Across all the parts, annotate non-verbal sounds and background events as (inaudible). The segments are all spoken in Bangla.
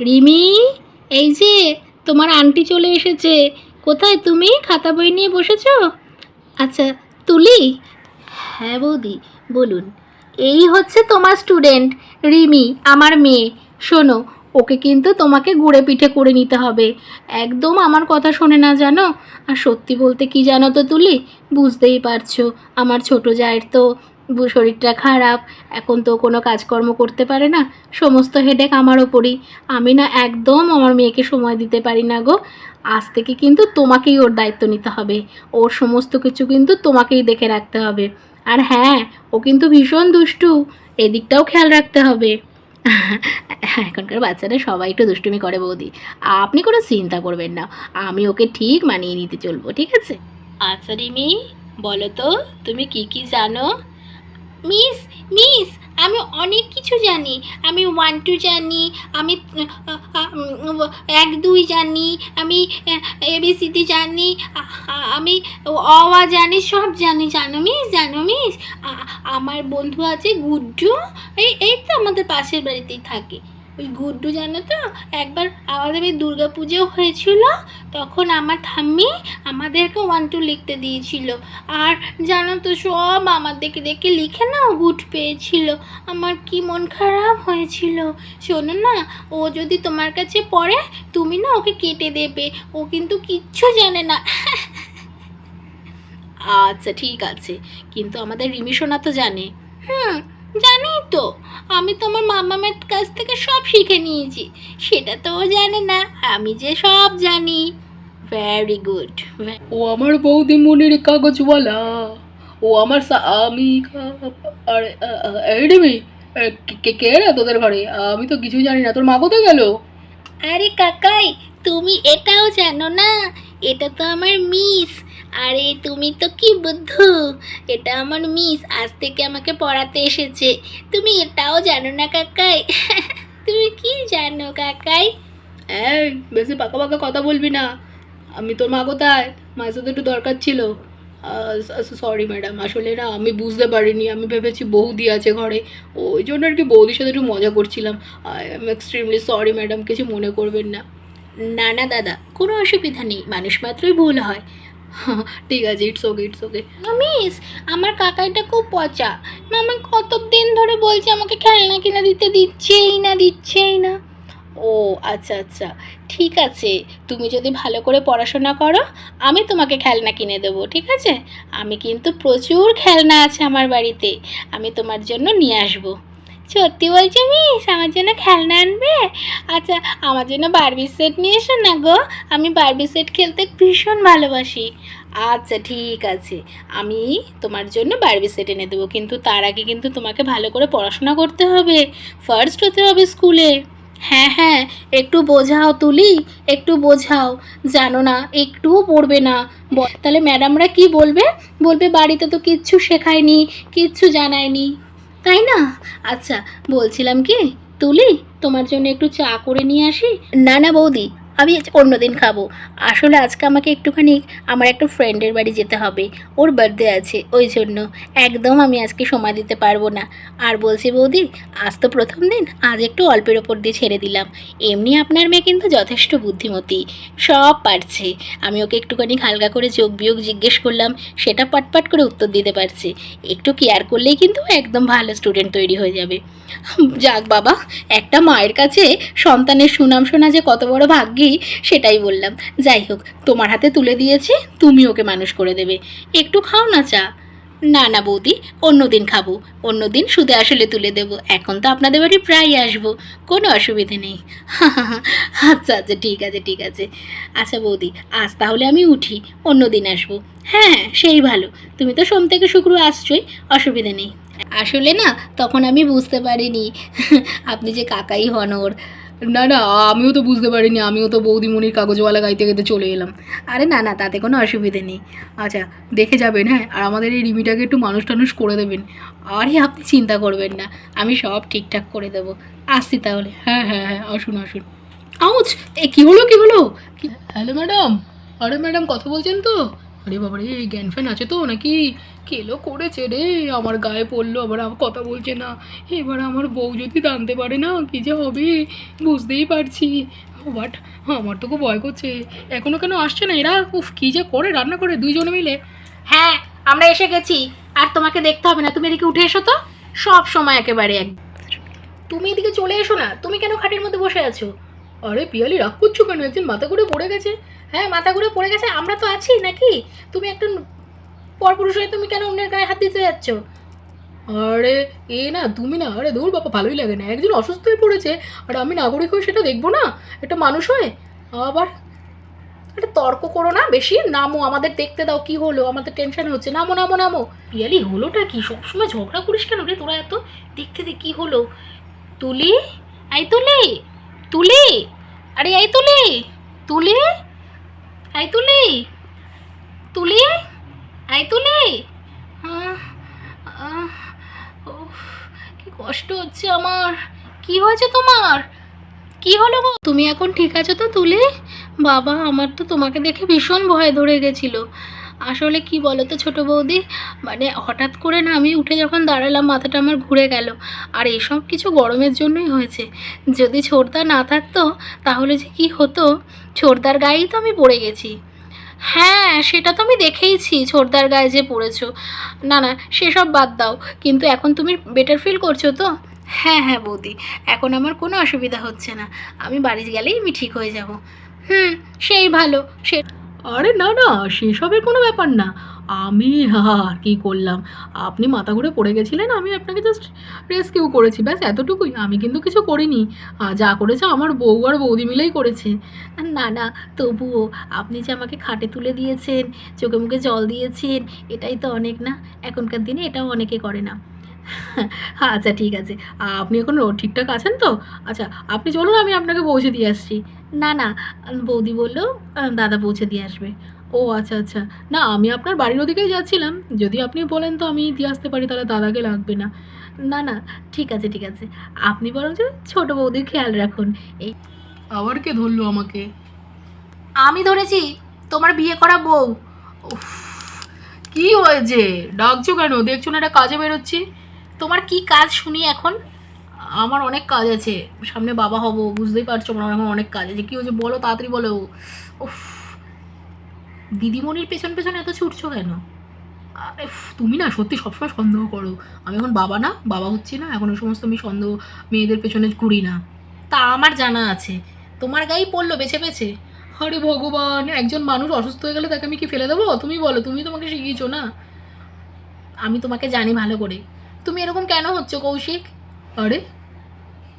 রিমি, এই যে তোমার আন্টি চলে এসেছে। কোথায় তুমি? খাতা বই নিয়ে বসেছো? আচ্ছা তুলি। হ্যাঁ বৌদি, বলুন। এই হচ্ছে তোমার স্টুডেন্ট রিমি, আমার মেয়ে। শোনো, ওকে কিন্তু তোমাকে গুড়ে পিঠে করে নিতে হবে। একদম আমার কথা শোনে না জানো? আর সত্যি বলতে কি জানো তো তুলি? বুঝতেই পারছ, আমার ছোট জায়ের তো শরীরটা খারাপ, এখন তো কোনো কাজকর্ম করতে পারে না, সমস্ত হেডেক আমার ওপরই। আমি না একদম আমার মেয়েকে সময় দিতে পারি না গো। আজ থেকে কিন্তু তোমাকেই ওর দায়িত্ব নিতে হবে। ওর সমস্ত কিছু কিন্তু তোমাকেই দেখে রাখতে হবে। আর হ্যাঁ ও কিন্তু ভীষণ দুষ্টু, এদিকটাও খেয়াল রাখতে হবে। (laughs) এখনকার বাচ্চারা সবাই একটু দুষ্টুমি করে বৌদি। আপনি কোনো চিন্তা করবেন না, আমি ওকে ঠিক মানিয়ে নিতে চলবো, ঠিক আছে? আচ্ছা রিমি, বলো তো, তুমি কি কি জানো? মিস মিস আমি অনেক কিছু জানি। আমি ওয়ান টু জানি, আমি এক, দুই জানি, আমি এবিসিডি জানি আমি অওয়া জানি, সব জানি। জানো মিস জানো মিস আমার বন্ধু আছে গুড্ডু, এই এই তো আমাদের পাশের বাড়িতেই থাকে। ওই গুড্ডু জানো তো? একবার আমাদের এই দুর্গা পুজো হয়েছিল, তখন আমার ঠাম্মি আমাদেরকে ওয়ান টু লিখতে দিয়েছিল। আর জানো তো, সব আমার দেখে দেখে লিখে না গুড পেয়েছিল। আমার কি মন খারাপ হয়েছিল। শোনো না, ও যদি তোমার কাছে পড়ে, তুমি না ওকে কেটে দেবে। ও কিন্তু কিচ্ছু জানে না। আচ্ছা ঠিক আছে। কিন্তু আমাদের রিমি সোনা তো জানে। হুম জানি তো আমি তো আমার মামামের কাছ থেকে সব শিখে নিয়েছি সেটা তো ও জানে না আমি যে সব জানি। ভেরি গুড ও আমার বৌদি বৌদিমণির কাগজওয়ালা ও আমার আমি আরে এই রিমি কে- কে রে তোদের ঘরে? আমি তো কিছু জানি না তোর মা কোথায় গেল? আরে কাকাই তুমি এটাও জানো না এটা তো আমার মিস আরে তুমি তো কি বুদ্ধু? এটা আমার মিস আজ থেকে আমাকে পড়াতে এসেছে। তুমি এটাও জানো না কাকাই? (laughs) তুমি কি জানো কাকাই? এই বেশি পাকা পাকা কথা বলবি না। আমি তোর মা কোথায়? মায়ের সাথে একটু দরকার ছিল। সরি ম্যাডাম আসলে না আমি বুঝতে পারিনি। আমি ভেবেছি বৌদি আছে ঘরে। ওই জন্য আর কি বৌদির সাথে একটু মজা করছিলাম। I am extremely sorry madam কিছু মনে করবেন না। না না দাদা কোনো অসুবিধা নেই। মানুষ মাত্রই ভুল হয়। (laughs) ঠিক আছে it's okay it's okay miss আমার কাকাইটা খুব পচা। মামা কতদিন ধরে বলছে আমাকে খেলনা কিনে দিতে, দিচ্ছেই না দিচ্ছেই না। ও আচ্ছা আচ্ছা। ঠিক আছে, তুমি যদি ভালো করে পড়াশোনা করো, আমি তোমাকে খেলনা কিনে দেবো, ঠিক আছে? আমি কিন্তু প্রচুর খেলনা আছে আমার বাড়িতে। আমি তোমার জন্য নিয়ে আসব। সত্যি বলছো মিস, আমার জন্য খেলনা আনবে? আচ্ছা আমার জন্য বারবি সেট নিয়ে এসো না গো। আমি বারবি সেট খেলতে ভীষণ ভালোবাসি। আচ্ছা ঠিক আছে। আমি তোমার জন্য বারবি সেট এনে দেবো, কিন্তু তার আগে কিন্তু তোমাকে ভালো করে পড়াশোনা করতে হবে। ফার্স্ট হতে হবে স্কুলে। হ্যাঁ হ্যাঁ একটু বোঝাও তুলি, একটু বোঝাও। জানো না, একটুও পড়বে না। তাহলে ম্যাডামরা কি বলবে? বলবে, বাড়িতে তো কিচ্ছু শেখায়নি, কিচ্ছু জানায়নি। তাই না? আচ্ছা বলছিলাম কি, তুলি, তোমার জন্য একটু চা করে নিয়ে আসি? না না, বৌদি। আমি অন্য দিন খাব। আসলে আজকে আমাকে একটুখানি আমার একটা ফ্রেন্ডের বাড়ি যেতে হবে। ওর বার্থডে আছে, ওই জন্য। একদম আমি আজকে সময় দিতে পারব না। আর বলছি বৌদি, আজ তো প্রথম দিন, আজ একটু অল্পের ওপর দিয়ে ছেড়ে দিলাম। এমনি আপনার মেয়ে কিন্তু যথেষ্ট বুদ্ধিমতী। সব পারছে। আমি ওকে একটুখানি হালকা করে যোগ বিয়োগ জিজ্ঞেস করলাম, সেটা পাটপাট করে উত্তর দিতে পারছে। একটু কেয়ার করলেই কিন্তু একদম ভালো স্টুডেন্ট তৈরি হয়ে যাবে। যাক বাবা, একটা মায়ের কাছে সন্তানের সুনাম শোনা যে কত বড় ভাগ্যি। সেটাই বললাম। যাই হোক, তোমার হাতে তুলে দিয়েছি, তুমি ওকে মানুষ করে দেবে। একটু খাও না চা? না না বৌদি অন্য দিন খাব। অন্য দিন সুদে আসলে তুলে দেবো। এখন তো আপনাদের বাড়ি প্রায়ই আসব। কোনো অসুবিধে নেই। (laughs) আচ্ছা আচ্ছা ঠিক আছে ঠিক আছে। আচ্ছা বৌদি, আজ তাহলে আমি উঠি অন্য দিন আসব। হ্যাঁ সেই ভালো। তুমি তো সোম থেকে শুক্র আসছোই, অসুবিধে নেই। আসলে না, তখন আমি বুঝতে পারিনি। (laughs) আপনি যে কাকাই হন ওর না না আমিও তো বুঝতে পারিনি আমিও তো বৌদিমণির কাগজওয়ালা গাইতে গাইতে চলে এলাম। আরে না না তাতে কোনো অসুবিধে নেই। আচ্ছা দেখে যাবেন হ্যাঁ? আর আমাদের এই রিমিটাকে একটু মানুষ টানুষ করে দেবেন। আরে আপনি চিন্তা করবেন না আমি সব ঠিকঠাক করে দেবো। আসছি তাহলে। হ্যাঁ হ্যাঁ হ্যাঁ আসুন আসুন। আউচ এ কী হলো কী হলো? Hello madam. আরে ম্যাডাম কথা বলছেন তো? আরে বাবারে এই জ্ঞান ফ্যান আছে তো নাকি? কেলো করেছে রে? আমার গায়ে পড়ল আবার আমার কথা বলছে না। এবার আমার বউ যদি জানতে পারে না কি যে হবে? বুঝতেই পারছি। বাট আমার তো খুব ভয় করছে। এখনও কেন আসছে না এরা? উফ কি যে করে রান্না করে দুইজনে মিলে। হ্যাঁ আমরা এসে গেছি। আর তোমাকে দেখতে হবে না তুমি এদিকে উঠে এসো তো। সব সময় একেবারে এক তুমি এদিকে চলে এসো না। তুমি কেন খাটের মধ্যে বসে আছো? আরে পিয়ালি, রাগ করছ কেন? একদিন মাথা ঘুরে পড়ে গেছে। হ্যাঁ মাথা ঘুরে পড়ে গেছে, আমরা তো আছি নাকি? তুমি একটা পরপুরুষ হয়ে তুমি কেন অন্যের গায়ে হাত দিতে যাচ্ছ? আরে, এ না, তুমি না, আরে দূর বাবা, ভালোই লাগে না। একজন অসুস্থ হয়ে পড়েছে, আর আমি নাগরিক হয়ে সেটা দেখব না? এটা মানুষ হয়? আবার একটা তর্ক করো না বেশি। নামো, আমাদের দেখতে দাও কি হলো, আমাদের টেনশন হচ্ছে। নামো নামো নামো। পিয়ালি, হলোটা কি? সবসময় ঝগড়া করিস কেন রে? তোরা এত দেখতে দে কি হলো? তুলি? আই তুলি? তুলি? আরে আই তুলি। তুলি? আই তুলি। তুলি? আই তুলি? কি কষ্ট হচ্ছে আমার। কি হয়েছে তোমার? কি হলো গো? তুমি এখন ঠিক আছো তো তুলি? বাবা, আমার তো তোমাকে দেখে ভীষণ ভয় ধরে গেছিল। আসলে কি বলো তো ছোটো বৌদি? মানে হঠাৎ করে না আমি উঠে যখন দাঁড়ালাম, মাথাটা আমার ঘুরে গেল। আর এসব কিছু গরমের জন্যই হয়েছে। যদি ছোটদা না থাকতো, তাহলে যে কি হতো? ছোটদার গায়েই তো আমি পড়ে গেছি। হ্যাঁ সেটা তো আমি দেখেইছি, ছোটদার গায়ে যে পড়েছো। না না, সেসব বাদ দাও। কিন্তু এখন তুমি বেটার ফিল করছ তো? হ্যাঁ হ্যাঁ বৌদি, এখন আমার কোনো অসুবিধা হচ্ছে না। আমি বাড়ি গেলেই আমি ঠিক হয়ে যাব। হুম, সেই ভালো, সে আরে না না, সেসবের কোনো ব্যাপার না। আমি আর কি করলাম? আপনি মাথা ঘুরে পড়ে গেছিলেন, আমি আপনাকে জাস্ট রেস্কিউ করেছি। ব্যাস, এতটুকুই। আমি কিন্তু কিছু করিনি। যা করেছে আমার বউ আর বৌদি মিলেই করেছে। না না, তবুও আপনি যে আমাকে খাটে তুলে দিয়েছেন, চোখে মুখে জল দিয়েছেন, এটাই তো অনেক না? এখনকার দিনে এটাও অনেকে করে না। আচ্ছা ঠিক আছে। আপনি এখন ঠিকঠাক আছেন তো? আচ্ছা আপনি চলুন, আমি আপনাকে পৌঁছে দিয়ে আসছি। না না। বৌদি বলল দাদা পৌঁছে দিয়ে আসবে। ও আচ্ছা আচ্ছা। না আমি আপনার বাড়ির ওদিকেই যাচ্ছিলাম। যদি আপনি বলেন তো আমি দিয়ে আসতে পারি তাহলে দাদাকে লাগবে না। না না ঠিক আছে ঠিক আছে। আপনি বরঞ্চ ছোট বৌদির খেয়াল রাখুন। এই আবার কে ধরলো আমাকে? আমি ধরেছি তোমার বিয়ে করা বউ। উফ, কি হয়েছে? ডাকছো কেন? দেখছ না একটা কাজে বেরোচ্ছি? তোমার কি কাজ শুনি এখন? আমার অনেক কাজ আছে, সামনে বাবা হব, বুঝতেই পারছ আমার এখন অনেক কাজ আছে। কি হয়েছে বলো তাড়াতাড়ি বলো। উফ, দিদিমণির পেছন পেছন এত ছুটছো কেন? আরে তুমি না সত্যি সবসময় সন্দেহ করো। আমি এখন বাবা না, বাবা হচ্ছি না, এখন ওই সমস্ত আমি সন্দেহ মেয়েদের পেছনে ঘুরি না। তা আমার জানা আছে। তোমার গায়েই পড়ল বেছে বেছে। আরে ভগবান, একজন মানুষ অসুস্থ হয়ে গেলে তাকে আমি কি ফেলে দেবো? তুমি বলো, তুমি তোমাকে শিখিয়েছো না? আমি তোমাকে জানি ভালো করে। তুমি এরকম কেন হচ্ছ কৌশিক? আরে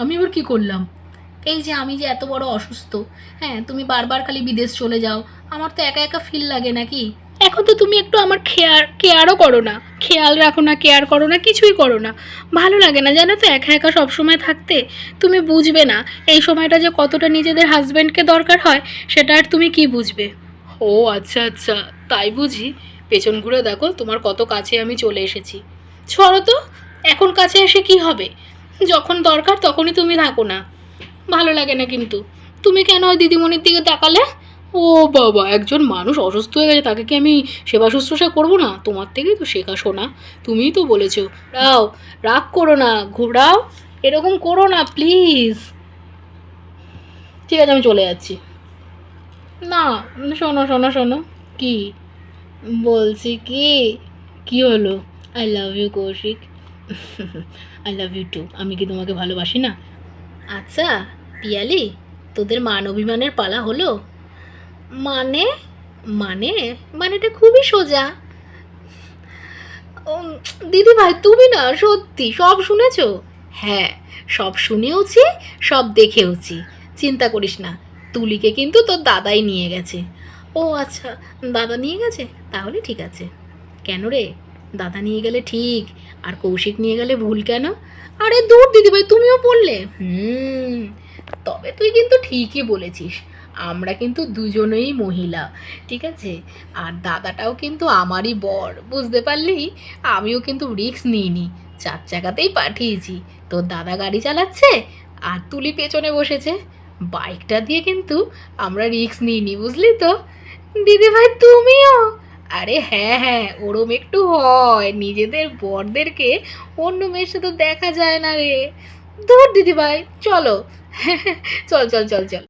আমি এবার কি করলাম? এই যে আমি যে এত বড় অসুস্থ হ্যাঁ তুমি বারবার খালি বিদেশ চলে যাও আমার তো একা একা ফিল লাগে নাকি? এখন তো তুমি একটু আমার খেয়ার কেয়ারও করো না। খেয়াল রাখো না কেয়ার করো না কিছুই করো না। ভালো লাগে না জানো তো একা একা সবসময় থাকতে তুমি বুঝবে না এই সময়টা যে কতটা নিজেদের হাজব্যান্ডকে দরকার হয় সেটা আর তুমি কি বুঝবে? ও আচ্ছা আচ্ছা তাই বুঝি। পেছন ঘুরে দেখো তোমার কত কাছে আমি চলে এসেছি। ছড়ো তো এখন কাছে এসে কি হবে? যখন দরকার তখনই তুমি থাকো না। ভালো লাগে না কিন্তু। তুমি কেন ওই দিদিমণির দিকে তাকালে? ও বাবা, একজন মানুষ অসুস্থ হয়ে গেছে, তাকে কি আমি সেবা শুশ্রূষা করব না? তোমার থেকেই তো শেখা শোনা। তুমিই তো বলেছ। রাও, রাগ করো না, ঘোরাও, এরকম করো না, প্লিজ। ঠিক আছে, আমি চলে যাচ্ছি। না, শোনো শোনো শোনো। কি? বলছি কি? কি হলো? I love you, Koushik. I love you too আমি কি তোমাকে ভালোবাসি না? আচ্ছা পিয়ালি, তোদের মান অভিমানের পালা হলো। মানে? মানে? মানেটা খুবই সোজা। দিদি ভাই, তুমি না, সত্যি, সব শুনেছ? হ্যাঁ সব শুনেওছি, সব দেখেওছি। চিন্তা করিস না, তুলিকে কিন্তু তোর দাদাই নিয়ে গেছে। ও আচ্ছা দাদা নিয়ে গেছে? তাহলে ঠিক আছে। কেন রে? দাদা নিয়ে গেলে ঠিক, আর কৌশিক নিয়ে গেলে ভুল কেন? আরে দূর দিদিভাই, তুমিও পড়লে? হুম, তবে তুই কিন্তু ঠিকই বলেছিস, আমরা কিন্তু দুজনেই মহিলা, ঠিক আছে? আর দাদাটাও কিন্তু আমারই বর, বুঝতে পারলি? আমিও কিন্তু রিস্ক নিইনি, চার চাকাতেই পাঠিয়েছি। তোর দাদা গাড়ি চালাচ্ছে? আর তুলি পেছনে বসেছে? বাইকটা দিয়ে কিন্তু আমরা রিস্ক নিইনি, বুঝলি তো? দিদিভাই, তুমিও? আরে হ্যাঁ হ্যাঁ ওরম একটু হয়। নিজেদের বরদেরকে অন্য মেয়ের সাথে দেখা যায় না রে। দূর দিদি ভাই চলো। (laughs) চল চল চল চল।